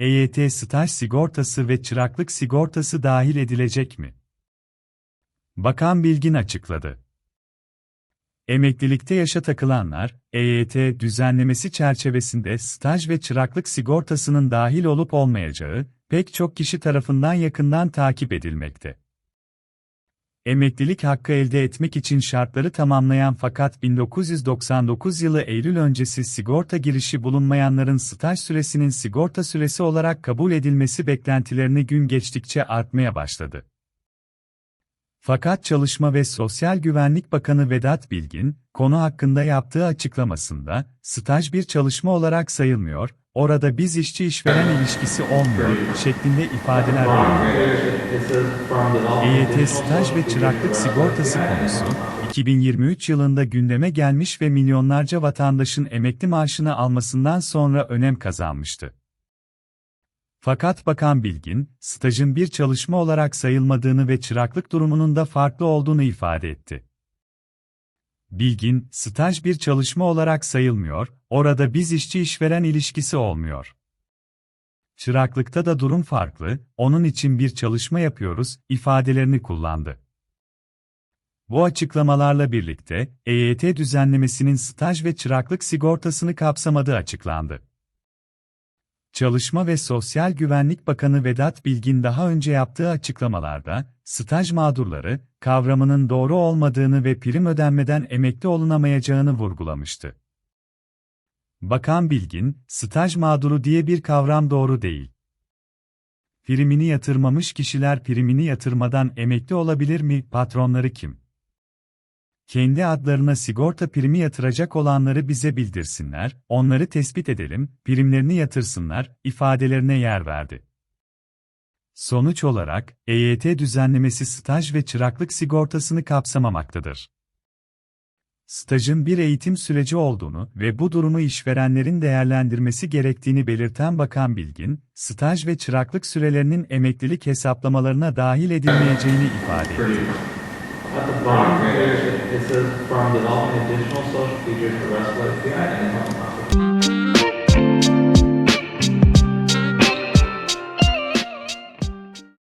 EYT staj sigortası ve çıraklık sigortası dahil edilecek mi? Bakan Bilgin açıkladı. Emeklilikte yaşa takılanlar, EYT düzenlemesi çerçevesinde staj ve çıraklık sigortasının dahil olup olmayacağı, pek çok kişi tarafından yakından takip edilmekte. Emeklilik hakkı elde etmek için şartları tamamlayan fakat 1999 yılı Eylül öncesi sigorta girişi bulunmayanların staj süresinin sigorta süresi olarak kabul edilmesi beklentilerini gün geçtikçe artmaya başladı. Fakat Çalışma ve Sosyal Güvenlik Bakanı Vedat Bilgin, konu hakkında yaptığı açıklamasında, staj bir çalışma olarak sayılmıyor, orada biz işçi-işveren ilişkisi olmuyor, şeklinde ifadeler verdi. EYT staj ve çıraklık sigortası konusu, 2023 yılında gündeme gelmiş ve milyonlarca vatandaşın emekli maaşını almasından sonra önem kazanmıştı. Fakat Bakan Bilgin, stajın bir çalışma olarak sayılmadığını ve çıraklık durumunun da farklı olduğunu ifade etti. Bilgin, staj bir çalışma olarak sayılmıyor, orada biz işçi-işveren ilişkisi olmuyor. Çıraklıkta da durum farklı, onun için bir çalışma yapıyoruz, ifadelerini kullandı. Bu açıklamalarla birlikte, EYT düzenlemesinin staj ve çıraklık sigortasını kapsamadığı açıklandı. Çalışma ve Sosyal Güvenlik Bakanı Vedat Bilgin daha önce yaptığı açıklamalarda, staj mağdurları, kavramının doğru olmadığını ve prim ödenmeden emekli olunamayacağını vurgulamıştı. Bakan Bilgin, staj mağduru diye bir kavram doğru değil. Primini yatırmamış kişiler primini yatırmadan emekli olabilir mi, patronları kim? Kendi adlarına sigorta primi yatıracak olanları bize bildirsinler, onları tespit edelim, primlerini yatırsınlar, ifadelerine yer verdi. Sonuç olarak, EYT düzenlemesi staj ve çıraklık sigortasını kapsamamaktadır. Stajın bir eğitim süreci olduğunu ve bu durumu işverenlerin değerlendirmesi gerektiğini belirten Bakan Bilgin, staj ve çıraklık sürelerinin emeklilik hesaplamalarına dahil edilmeyeceğini ifade etti. it says from developing additional social features for Westlake behind and home